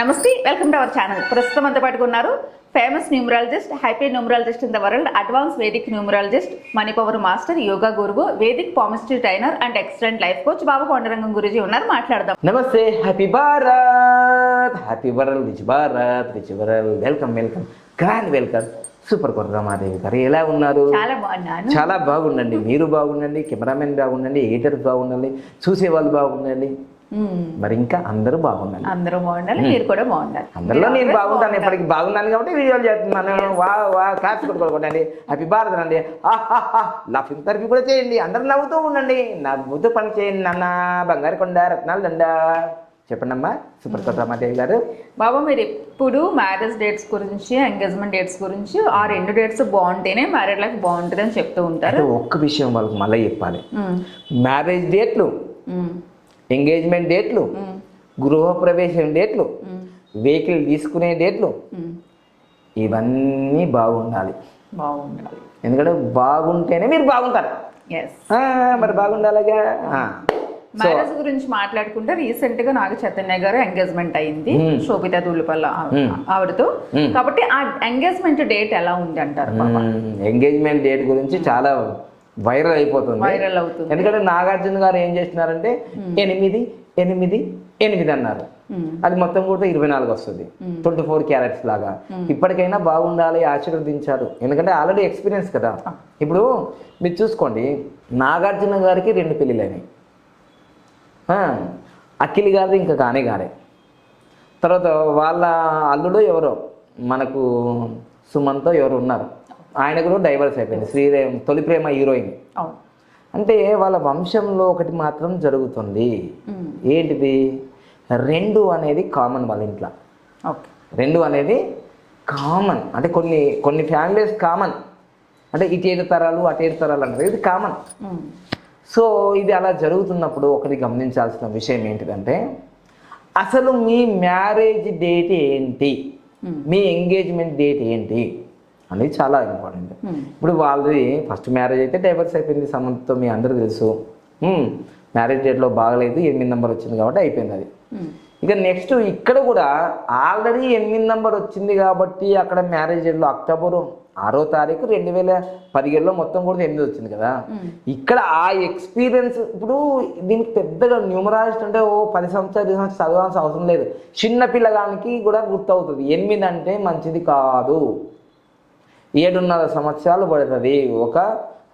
నమస్తే welcome to our channel. ప్రస్తుతం అంతా పట్టుకున్నారు famous numerologist హైపీ numerologist in the world advance vedic numerologist money power master yoga గురువు vedic palmistry trainer and excellent life coach Babu Kondarangam Guruji ఉన్నారు. మాట్లాడదాం. నమస్తే happy Bharat! Happy world rich Bharat rich world. Welcome welcome. Grand welcome. Super Korramadevi garu ఎలా ఉన్నారు? చాలా బాగున్నాను. చాలా బాగుండండి. మీరు బాగుండండి కెమెరామెన్ బాగుండండి ఎడిటర్స్ బాగుండండి చూసే వాళ్ళు బాగుండండి. మరి ఇంకా అందరూ బాగుండాలి. అందరూ బాగుండాలి మీరు కూడా బాగుండాలి. అందరిలో నేను బాగుంటాను ఎప్పటికీ బాగున్నాను కాబట్టి వీడియోలు చేస్తున్నాను వా వా క్లాప్స్ కొట్టుకోండి హ్యాపీ భారత్ అండి. లాఫింగ్ థెరపీ కూడా చేయండి. అందరూ నవ్వుతూ ఉండండి. నవ్వుతూ పని చేయండి నాన్న. బంగారు కొండ రత్నాలు దండ. చెప్పండి అమ్మా సూపర్ కొట్టమాదేవి గారు. బాబు మీరు ఎప్పుడు మ్యారేజ్ డేట్స్ గురించి ఎంగేజ్మెంట్ డేట్స్ గురించి ఆ రెండు డేట్స్ బాగుంటేనే మ్యారేడ్ లైఫ్ బాగుంటుంది అని చెప్తూ ఉంటారు. ఒక్క విషయం వాళ్ళకి మళ్ళీ చెప్పాలి. మ్యారేజ్ డేట్లు. ఎంగేజ్మెంట్ డేట్లు. గృహప్రవేశం డేట్లు. వెహికల్ తీసుకునే డేట్లు. ఇవన్నీ బాగుండాలి బాగుండాలి ఎందుకంటే బాగుంటేనే మీరు బాగుంటారు మరి బాగుండాలిగా మ్యారేజ్ గురించి మాట్లాడుకుంటే రీసెంట్గా నాగ చైతన్య గారు ఎంగేజ్మెంట్ అయింది. శోభిత దుల్లిపల్ల మ్మ్. ఆవిడతో. కాబట్టి ఆ ఎంగేజ్మెంట్ డేట్ ఎలా ఉంది అంటారు ఎంగేజ్మెంట్ డేట్ గురించి చాలా వైరల్ అయిపోతుంది. వైరల్ అవుతుంది. ఎందుకంటే నాగార్జున గారు ఏం చేస్తున్నారంటే ఎనిమిది ఎనిమిది ఎనిమిది అన్నారు. అది మొత్తం కూడా ఇరవై నాలుగు వస్తుంది ట్వంటీ ఫోర్ క్యారెట్స్ లాగా. ఇప్పటికైనా బాగుండాలి ఆశీర్వదించారు. ఎందుకంటే ఆల్రెడీ ఎక్స్పీరియన్స్ కదా. ఇప్పుడు మీరు చూసుకోండి నాగార్జున గారికి రెండు పెళ్ళిళ్ళు అయినాయి ఆ, అఖిల్ గారిది ఇంకా కానే కానే తర్వాత వాళ్ళ అల్లుడు ఎవరో మనకు సుమంతో ఎవరు ఉన్నారు. ఆయన కూడా డైవర్స్ అయిపోయింది. శ్రీదేవ్ తొలి ప్రేమ హీరోయిన్ అంటే వాళ్ళ వంశంలో ఒకటి మాత్రం జరుగుతుంది. ఏంటిది? రెండు అనేది కామన్ వాళ్ళ ఇంట్లో. ఓకే. రెండు అనేది కామన్ అంటే కొన్ని కొన్ని ఫ్యామిలీస్ కామన్ అంటే ఇటు ఏడు తరాలు అటు ఏడు తరాలు అంటారు ఇది కామన్. సో ఇది అలా జరుగుతున్నప్పుడు ఒకటి గమనించాల్సిన విషయం ఏంటిదంటే అసలు మీ మ్యారేజ్ డేట్ ఏంటి. మీ ఎంగేజ్మెంట్ డేట్ ఏంటి? అనేది చాలా ఇంపార్టెంట్. ఇప్పుడు వాళ్ళది ఫస్ట్ మ్యారేజ్ అయితే డైవర్స్ అయిపోయింది సమంతతో మీ అందరూ తెలుసు. మ్యారేజ్ డేట్లో బాగలేదు ఎనిమిది నెంబర్ వచ్చింది కాబట్టి అయిపోయింది అది. ఇక నెక్స్ట్ ఇక్కడ కూడా ఆల్రెడీ ఎనిమిది నెంబర్ వచ్చింది కాబట్టి అక్కడ మ్యారేజ్ డేట్లో అక్టోబర్ ఆరో తారీఖు రెండు వేల పదిహేడులో మొత్తం కూడా ఎనిమిది వచ్చింది కదా. ఇక్కడ ఆ ఎక్స్పీరియన్స్ ఇప్పుడు దీనికి పెద్దగా న్యూమరాలజిస్ట్ అంటే ఓ పది సంవత్సరాలు ఇరవై సంవత్సరాలు చదవాల్సిన అవసరం లేదు. చిన్న పిల్లగానికి కూడా గుర్తవుతుంది. ఎనిమిది అంటే మంచిది కాదు. ఏడున్నర సంవత్సరాలు పడుతుంది. ఒక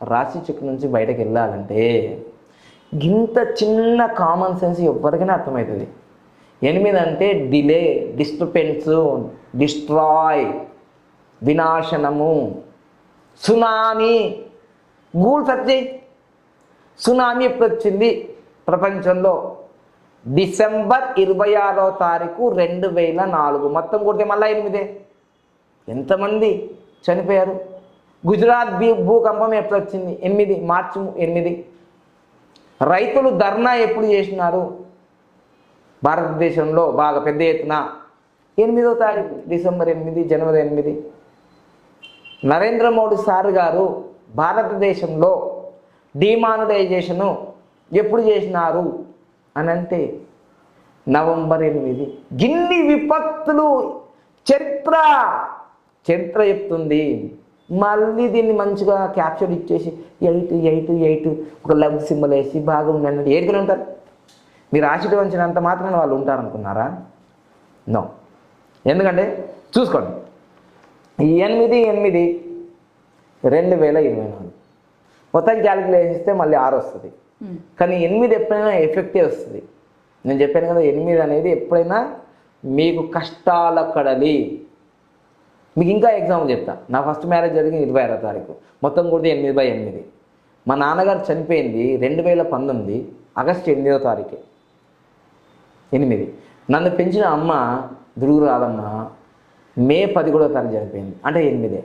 రాశి చక్ర నుంచి బయటకు వెళ్ళాలంటే ఇంత చిన్న కామన్ సెన్స్ ఎవరికైనా అర్థమవుతుంది. ఎనిమిది అంటే డిలే డిస్టర్బెన్స్ డిస్ట్రాయ్ వినాశనము సునామీ. గూగుల్ సెర్చ్ చేయి. సునామీ ఎప్పుడు వచ్చింది ప్రపంచంలో డిసెంబర్ ఇరవై ఆరో తారీఖు రెండు వేల నాలుగు. మొత్తం కొడితే మళ్ళీ ఎనిమిదే. ఎంతమంది? చనిపోయారు. గుజరాత్ భీ భూకంపం ఎప్పుడు వచ్చింది ఎనిమిది మార్చి ఎనిమిది. రైతులు ధర్నా ఎప్పుడు చేసినారు? భారతదేశంలో బాగా పెద్ద ఎత్తున ఎనిమిదో తారీఖు డిసెంబర్ ఎనిమిది జనవరి ఎనిమిది. నరేంద్ర మోడీ సార్ గారు భారతదేశంలో డిమానిటైజేషను ఎప్పుడు చేసినారు? అని అంటే నవంబర్ ఎనిమిది. గిన్ని విపత్తులు చరిత్ర చరిత్ర చెప్తుంది. మళ్ళీ దీన్ని మంచిగా క్యాప్చర్ ఇచ్చేసి ఎయిట్ ఎయిట్ ఎయిట్ ఒక లవ్ సింబల్ వేసి బాగా ఉండండి ఏడుకుని ఉంటారు. మీరు ఆశీర్వ వంచినంత మాత్రాన వాళ్ళు ఉంటారనుకున్నారా? నో ఎందుకంటే చూసుకోండి. ఎనిమిది ఎనిమిది రెండు వేల ఇరవై నాలుగు. మొత్తం క్యాలిక్యులేట్ చేస్తే మళ్ళీ ఆరు వస్తుంది. మ్మ్. కానీ ఎనిమిది ఎప్పుడైనా ఎఫెక్టే వస్తుంది. నేను చెప్పాను కదా ఎనిమిది అనేది ఎప్పుడైనా మీకు కష్టాల కడలి. మీకు ఇంకా ఎగ్జాంపుల్ చెప్తా. నా ఫస్ట్ మ్యారేజ్ జరిగింది ఇరవై ఆరో తారీఖు. మొత్తం కూడా ఎనిమిది బై ఎనిమిది. మా నాన్నగారు చనిపోయింది రెండు వేల పంతొమ్మిది ఆగస్టు ఎనిమిదో తారీఖు. ఎనిమిది. నన్ను పెంచిన అమ్మ దుడుగు రాదమ్మ మే పదిహేడో తారీఖు చనిపోయింది. అంటే ఎనిమిదే.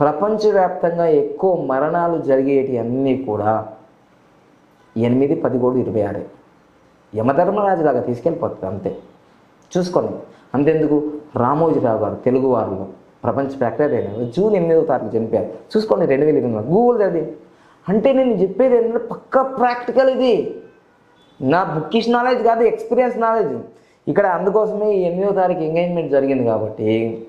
ప్రపంచవ్యాప్తంగా ఎక్కువ మరణాలు జరిగేటి అన్నీ కూడా ఎనిమిది పదిహేడు ఇరవై ఆరు. యమధర్మరాజు లాగా తీసుకెళ్ళిపోతుంది అంతే. చూసుకోండి. అంతెందుకు? రామోజీరావు గారు తెలుగు వారిలో ప్రపంచ ప్రఖ్యాత అయిన జూన్ ఎనిమిదవ తారీఖు చనిపోయారు. చూసుకోండి రెండు వేల ఎనిమిది గూగుల్ అది. అంటే నేను చెప్పేది ఏంటంటే పక్క ప్రాక్టికల్ ఇది. నా బుక్కిష్ నాలెడ్జ్ కాదు ఎక్స్పీరియన్స్ నాలెడ్జ్ ఇక్కడ అందుకోసమే ఈ ఎనిమిదో తారీఖు ఎంగేజ్మెంట్ జరిగింది కాబట్టి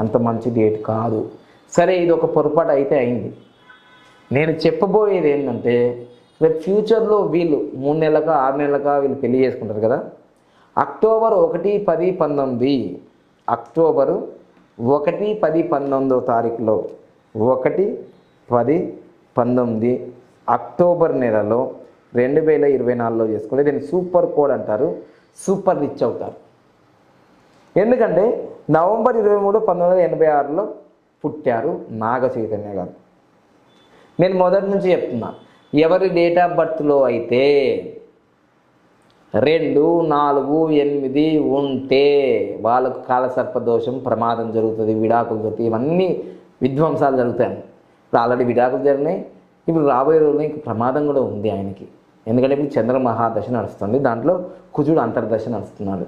అంత మంచి డేట్ కాదు. సరే ఇది ఒక పొరపాటు అయితే అయింది. నేను చెప్పబోయేది ఏంటంటే రేపు ఫ్యూచర్లో వీళ్ళు మూడు నెలలక ఆరు నెలలక వీళ్ళు పెళ్ళి చేసుకుంటారు కదా? అక్టోబర్ ఒకటి పది పంతొమ్మిది. అక్టోబరు ఒకటి పది పంతొమ్మిదో తారీఖులో ఒకటి పది పంతొమ్మిది అక్టోబర్ నెలలో రెండు వేల ఇరవై నాలుగులో చేసుకుంటే దీన్ని సూపర్ కోడ్ అంటారు సూపర్ రిచ్ అవుతారు. ఎందుకంటే నవంబర్ ఇరవై మూడు పంతొమ్మిది వందల ఎనభై ఆరులో పుట్టారు నాగ చైతన్య గారు. నేను మొదటి నుంచి చెప్తున్నా ఎవరి డేట్ ఆఫ్ బర్త్లో అయితే రెండు నాలుగు ఎనిమిది ఉంటే వాళ్ళకు కాలసర్ప దోషం ప్రమాదం జరుగుతుంది విడాకులు జరుగుతాయి ఇవన్నీ విధ్వంసాలు జరుగుతాయి. ఇప్పుడు ఆల్రెడీ విడాకులు జరిగినాయి ఇప్పుడు రాబోయే రోజుల్లో ఇంక ప్రమాదం కూడా ఉంది ఆయనకి. ఎందుకంటే ఇప్పుడు చంద్ర మహాదశ నడుస్తుంది దాంట్లో కుజుడు అంతర్దశ నడుస్తున్నాడు.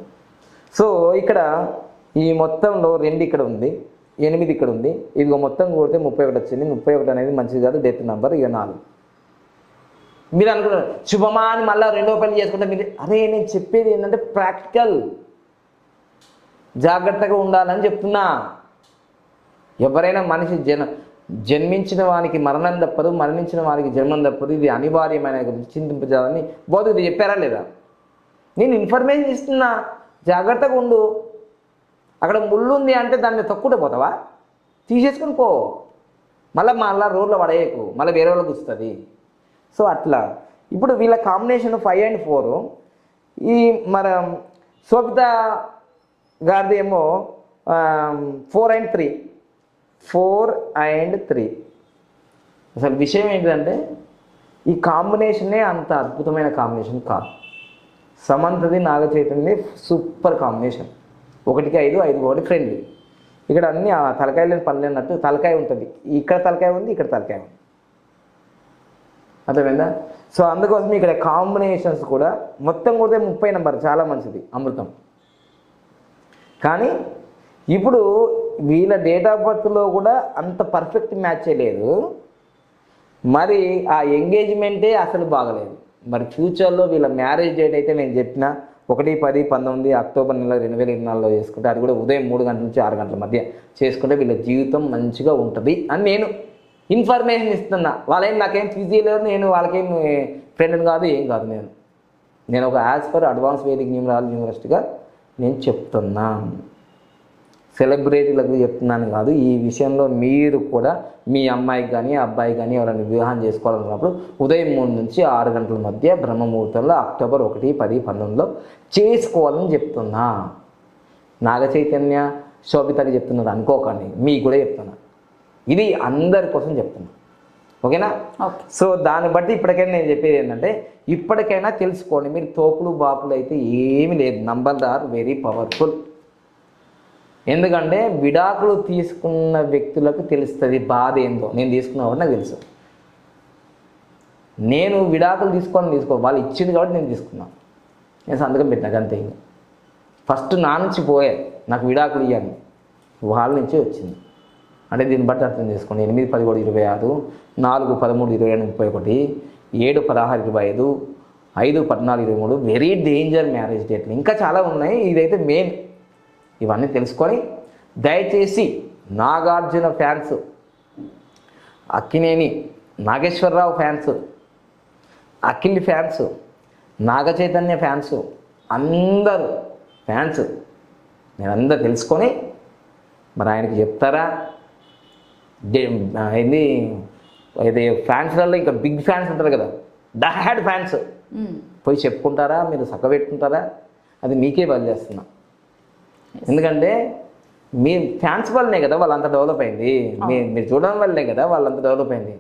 సో ఇక్కడ ఈ మొత్తంలో రెండు ఇక్కడ ఉంది ఎనిమిది ఇక్కడ ఉంది. ఇదిగో మొత్తం కొడితే ముప్పై ఒకటి వచ్చింది ముప్పై ఒకటి అనేది మంచిది కాదు డెత్ నెంబర్ ఇక నాలుగు. మీరు అనుకున్నారు శుభమా అని మళ్ళీ రెండో పెళ్ళి చేసుకుంటే మీరు అరే నేను చెప్పేది ఏంటంటే ప్రాక్టికల్ జాగ్రత్తగా ఉండాలని చెప్తున్నా. ఎవరైనా మనిషి జన జన్మించిన వానికి మరణం తప్పదు మరణించిన వానికి జన్మం తప్పదు ఇది అనివార్యమైన చింతింపజాలని బోధకుడు చెప్పారా లేదా? నేను ఇన్ఫర్మేషన్ ఇస్తున్నా జాగ్రత్తగా ఉండు. అక్కడ ముళ్ళు ఉంది అంటే దాన్ని తక్కువ పోతావా? తీసేసుకొని పో. మళ్ళీ మళ్ళీ రోడ్లో పడేయకు మళ్ళీ వేరే వాళ్ళకి వస్తుంది. సో అట్లా. ఇప్పుడు వీళ్ళ కాంబినేషన్ ఫైవ్ అండ్ ఫోర్ ఈ మన శోభిత గారిది ఏమో four and three four and three అసలు విషయం ఏంటంటే ఈ కాంబినేషనే అంత అద్భుతమైన కాంబినేషన్ కాదు. సమంతది నాగ చైతన్యది సూపర్ కాంబినేషన్ ఒకటికి ఐదు ఐదు ఒకటి ఫ్రెండ్లీ ఇక్కడ అన్ని ఆ పనులు అన్నట్టు తలకాయ ఉంటుంది. ఇక్కడ తలకాయ ఉంది ఇక్కడ తలకాయ ఉంది. అర్థమైందా? సో అందుకోసం ఇక్కడ కాంబినేషన్స్ కూడా మొత్తం కూడా ముప్పై నెంబర్ చాలా మంచిది అమృతం. కానీ ఇప్పుడు వీళ్ళ డేట్ ఆఫ్ బర్త్లో కూడా అంత పర్ఫెక్ట్ మ్యాచ్ లేదు. మరి ఆ ఎంగేజ్మెంటే అసలు బాగలేదు. మరి ఫ్యూచర్లో వీళ్ళ మ్యారేజ్ డేట్ అయితే నేను చెప్పిన ఒకటి పది పంతొమ్మిది అక్టోబర్ నెల రెండు వేల ఇరవై నాలుగులో చేసుకుంటే అది కూడా ఉదయం మూడు గంటల నుంచి ఆరు గంటల మధ్య చేసుకుంటే వీళ్ళ జీవితం మంచిగా ఉంటుంది అని నేను ఇన్ఫర్మేషన్ ఇస్తున్నా. వాళ్ళేం నాకేం ఫిజీ లేదు నేను వాళ్ళకేం ఫ్రెండ్ కాదు ఏం కాదు నేను. నేను ఒక as per advance vedic numerology యూనివర్సిటీగా నేను చెప్తున్నా. సెలబ్రిటీలకు చెప్తున్నాను కాదు ఈ విషయంలో మీరు కూడా మీ అమ్మాయికి కానీ అబ్బాయి కానీ ఎవరైనా వివాహం చేసుకోవాలన్నప్పుడు ఉదయం మూడు నుంచి ఆరు గంటల మధ్య బ్రహ్మముహూర్తంలో అక్టోబర్ ఒకటి పది పంతొమ్మిదిలో చేసుకోవాలని చెప్తున్నా. నాగ చైతన్య శోభితకి చెప్తున్నది అనుకోకండి మీకు కూడా చెప్తున్నా. ఇది అందరి కోసం చెప్తున్నా. ఓకేనా? ఓకే. సో దాన్ని బట్టి ఇప్పటికైనా నేను చెప్పేది ఏంటంటే ఇప్పటికైనా తెలుసుకోండి మీరు తోపులు బాపులు అయితే ఏమీ లేదు. Number are very powerful. ఎందుకంటే విడాకులు తీసుకున్న వ్యక్తులకు తెలుస్తుంది బాధ ఏందో. నేను తీసుకున్నా కాబట్టి నాకు తెలుసు. నేను విడాకులు తీసుకోవాలని తీసుకో వాళ్ళు ఇచ్చింది కాబట్టి నేను తీసుకున్నాను నేను సంతకం పెట్టినాక అంతే ఫస్ట్ నా నుంచి పోయే నాకు విడాకులు ఇవ్వాలి వాళ్ళ నుంచే వచ్చింది. అంటే దీన్ని బట్టి అర్థం చేసుకోండి. ఎనిమిది పదిహేడు ఇరవై ఆరు నాలుగు పదమూడు ఇరవై రెండు ముప్పై ఒకటి ఏడు పదహారు ఇరవై ఐదు ఐదు పద్నాలుగు ఇరవై మూడు వెరీ డేంజర్ మ్యారేజ్ డేట్లు. ఇంకా చాలా ఉన్నాయి. ఇదైతే మెయిన్. ఇవన్నీ తెలుసుకొని దయచేసి Nagarjuna fans Akkineni Nageswararao fans Akhil fans Nagachaitanya fans అందరూ ఫ్యాన్స్ మీరందరూ తెలుసుకొని మరి ఆయనకి చెప్తారా? ఇది ఫ్యాన్స్లలో ఇంకా బిగ్ ఫ్యాన్స్ ఉంటారు కదా. డహాడ్ ఫ్యాన్స్ మ్మ్. పోయి చెప్పుకుంటారా? మీరు పెట్టుకుంటారా? అది మీకే వదిలేస్తున్నా ఎందుకంటే మీ ఫ్యాన్స్ వల్లనే కదా వాళ్ళంత డెవలప్ అయింది. మీ మీరు చూడడం వల్లనే కదా వాళ్ళంత డెవలప్ అయింది.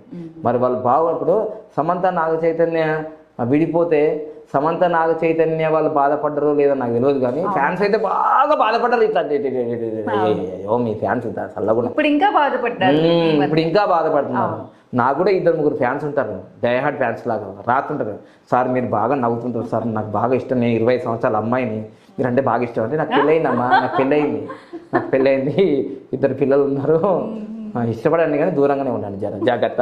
మరి వాళ్ళు బాగా ఇప్పుడు సమంత నాగ చైతన్య విడిపోతే సమంత నాగ చైతన్య వాళ్ళు బాధపడ్డరో లేదో నాకు తెలియదు కానీ ఫ్యాన్స్ అయితే బాగా బాధపడ్డారు ఇట్లా. అయ్యో మీ ఫ్యాన్స్ చల్లకుండా ఇప్పుడు ఇంకా బాధపడ్డారు. ఇప్పుడు ఇంకా బాధపడుతున్నారు. నాకు కూడా ఇద్దరు ముగ్గురు ఫ్యాన్స్ ఉంటారు. డైహార్డ్ ఫ్యాన్స్ లాగా. రాతుంటారు సార్ మీరు బాగా నవ్వుతుంటారు సార్. నాకు బాగా ఇష్టం. నేను ఇరవై సంవత్సరాల అమ్మాయిని. మీరంటే బాగా ఇష్టం అంటే నాకు పెళ్ళయిందమ్మా. నాకు పెళ్ళయింది. నాకు పెళ్ళయింది. ఇద్దరు పిల్లలు ఉన్నారు. ఇష్టపడండి కానీ దూరంగానే ఉండండి జర. జాగ్రత్త.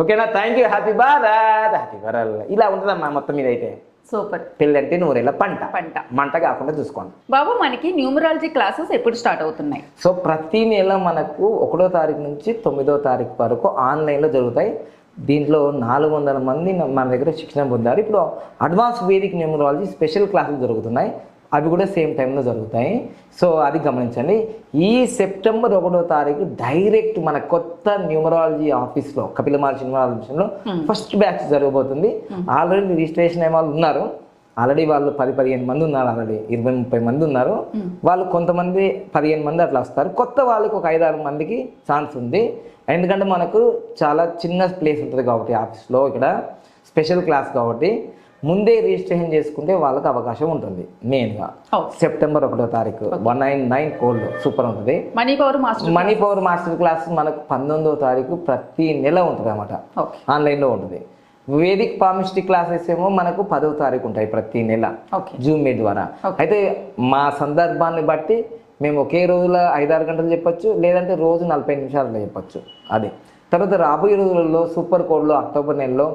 ఓకేనా? Thank you happy Bharat happy Bharat ఇలా ఉంటుందమ్మా మొత్తం మీద అయితే. సూపర్. పెళ్ళంటే నూరేళ్ళ పంట. పంట. మంట కాకుండా చూసుకోండి. బాబు మనకి న్యూమరాలజీ క్లాసెస్ ఎప్పుడు స్టార్ట్ అవుతున్నాయి? సో ప్రతి నెల మనకు ఒకటో తారీఖు నుంచి తొమ్మిదో తారీఖు వరకు ఆన్లైన్లో జరుగుతాయి. దీంట్లో నాలుగు వందల మంది మన దగ్గర శిక్షణ పొందారు. ఇప్పుడు అడ్వాన్స్ వేదిక్ న్యూమరాలజీ స్పెషల్ క్లాసులు జరుగుతున్నాయి. అవి కూడా సేమ్ టైంలో జరుగుతాయి. సో అది గమనించండి. ఈ సెప్టెంబర్ ఒకటో తారీఖు డైరెక్ట్ మన కొత్త న్యూమరాలజీ ఆఫీస్లో కపిల మహర్షి న్యూమరాలజీలో ఫస్ట్ బ్యాచ్ జరగబోతుంది. ఆల్రెడీ రిజిస్ట్రేషన్ అయ్యే వాళ్ళు ఉన్నారు. ఆల్రెడీ వాళ్ళు పది పదిహేను మంది ఉన్నారు. ఆల్రెడీ ఇరవై ముప్పై మంది ఉన్నారు. వాళ్ళు కొంతమంది పదిహేను మంది అట్లా వస్తారు. కొత్త వాళ్ళకి ఒక ఐదు ఆరు మందికి ఛాన్స్ ఉంది. ఎందుకంటే మనకు చాలా చిన్న ప్లేస్ ఉంటుంది కాబట్టి ఆఫీస్లో ఇక్కడ. స్పెషల్ క్లాస్ కాబట్టి. ముందే రిజిస్ట్రేషన్ చేసుకుంటే వాళ్ళకి అవకాశం ఉంటుంది మెయిన్గా సెప్టెంబర్ ఒకటో తారీఖు వన్ నైన్ నైన్ కోల్డ్ సూపర్ ఉంటుంది. Money power master money power master class మనకు పంతొమ్మిదో తారీఖు ప్రతి నెల ఉంటుంది అన్నమాట. ఓకే ఆన్లైన్లో ఉంటుంది. వేదిక్ పామిస్ట్రీ క్లాసెస్ ఏమో మనకు పదవ తారీఖు ఉంటాయి ప్రతి నెల. జూమ్ మీట్ ద్వారా. అయితే మా సందర్భాన్ని బట్టి మేము ఒకే రోజులో ఐదారు గంటలు చెప్పొచ్చు లేదంటే రోజు నలభై నిమిషాలలో చెప్పొచ్చు. అది. తర్వాత రాబోయే రోజులలో సూపర్ కోడ్లో అక్టోబర్ నెలలో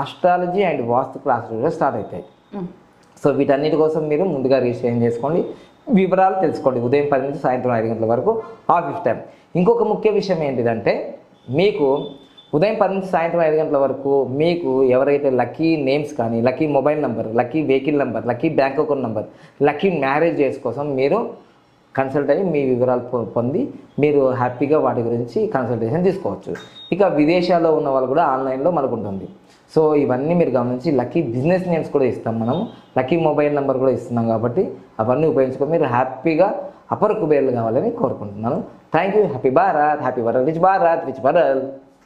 ఆస్ట్రాలజీ అండ్ వాస్తు క్లాసులు కూడా స్టార్ట్ అవుతాయి. సో వీటన్నిటి కోసం మీరు ముందుగా రిజిస్ట్రేషన్ చేసుకోండి. వివరాలు తెలుసుకోండి. ఉదయం పది నుంచి సాయంత్రం ఐదు గంటల వరకు ఆఫీస్ టైం ఇంకొక ముఖ్య విషయం ఏంటిదంటే మీకు ఉదయం పది నుంచి సాయంత్రం ఐదు గంటల వరకు మీకు ఎవరైతే లక్కీ నేమ్స్ కానీ lucky mobile number lucky vehicle number lucky bank account number lucky marriage days కోసం మీరు కన్సల్ట్ అయ్యి మీ వివరాలు పొంది మీరు హ్యాపీగా వాటి గురించి కన్సల్టేషన్ తీసుకోవచ్చు. ఇక విదేశాల్లో ఉన్న వాళ్ళు కూడా ఆన్లైన్లో మనకు ఉంటుంది సో ఇవన్నీ మీరు గమనించి లక్కీ బిజినెస్ నేమ్స్ కూడా ఇస్తాం మనం లక్కీ మొబైల్ నెంబర్ కూడా ఇస్తున్నాం కాబట్టి అవన్నీ ఉపయోగించుకొని మీరు హ్యాపీగా అపర కుబేర్లు కావాలని కోరుకుంటున్నాను. Thank you. Happy Bharat. Happy world rich Bharat. Rich world